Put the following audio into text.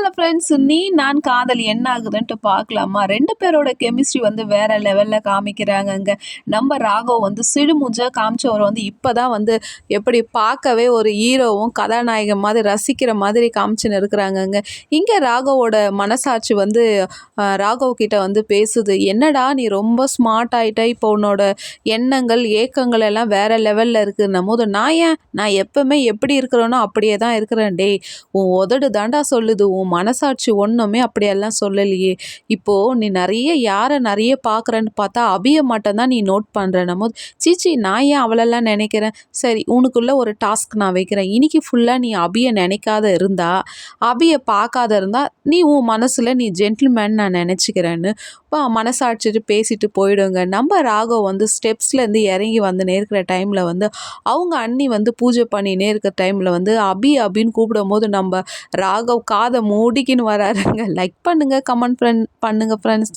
Hello friends நீ நான் காதல் என்ன ஆகுதுன்ட்டு பார்க்கலாமா? ரெண்டு பேரோட கெமிஸ்ட்ரி வந்து வேற லெவலில் காமிக்கிறாங்கங்க. நம்ம ராகவ் வந்து சிடுமுஞ்சா காமிச்சவர் வந்து இப்போ தான் வந்து எப்படி பார்க்கவே ஒரு ஹீரோவும் கதாநாயகன் மாதிரி ரசிக்கிற மாதிரி காமிச்சுன்னு இருக்கிறாங்கங்க. இங்கே ராகவோட மனசாட்சி வந்து ராகவ் கிட்ட வந்து பேசுது. என்னடா நீ ரொம்ப ஸ்மார்ட் ஆகிட்ட இப்போ உன்னோட எண்ணங்கள் ஏக்கங்கள் எல்லாம் வேற லெவலில் இருக்குன்னும் போது நான் ஏன் நான் எப்பவுமே எப்படி இருக்கிறேனோ அப்படியே தான் இருக்கிறேன். டேய் உன் உதடு தாண்டா சொல்லுது. உன் மனசாட்சி ஒன்றுமே அப்படியெல்லாம் சொல்லலையே. இப்போது நீ நிறைய யாரை நிறைய பார்க்குறேன்னு பார்த்தா அபியை மட்டும்தான் நீ நோட் பண்ணுறேன்னும் போது சீச்சி நான் ஏன் அவளெல்லாம் நினைக்கிறேன்? சரி உனக்குள்ள ஒரு டாஸ்க் நான் வைக்கிறேன். இன்னைக்கு ஃபுல்லாக நீ அபியை நினைக்காத இருந்தா அபியை பார்க்காத இருந்தா நீ உன் மனசில் நீ ஜென்டில்மேன் நான் நினச்சிக்கிறேன்னு இப்போ மனசாட்சிட்டு பேசிட்டு போயிடுங்க. நம்ம ராகவ் வந்து ஸ்டெப்ஸ்லேருந்து இறங்கி வந்து நேர்க்கிற டைமில் வந்து அவங்க அண்ணி வந்து பூஜை பண்ணினே இருக்கிற டைமில் வந்து அபி அபின்னு கூப்பிடும்போது நம்ம ராகவ் காதை மோடிக்குன்னு வராருங்க. லைக் பண்ணுங்கள் கமெண்ட் பண்ணுங்கள் ஃப்ரெண்ட்ஸ்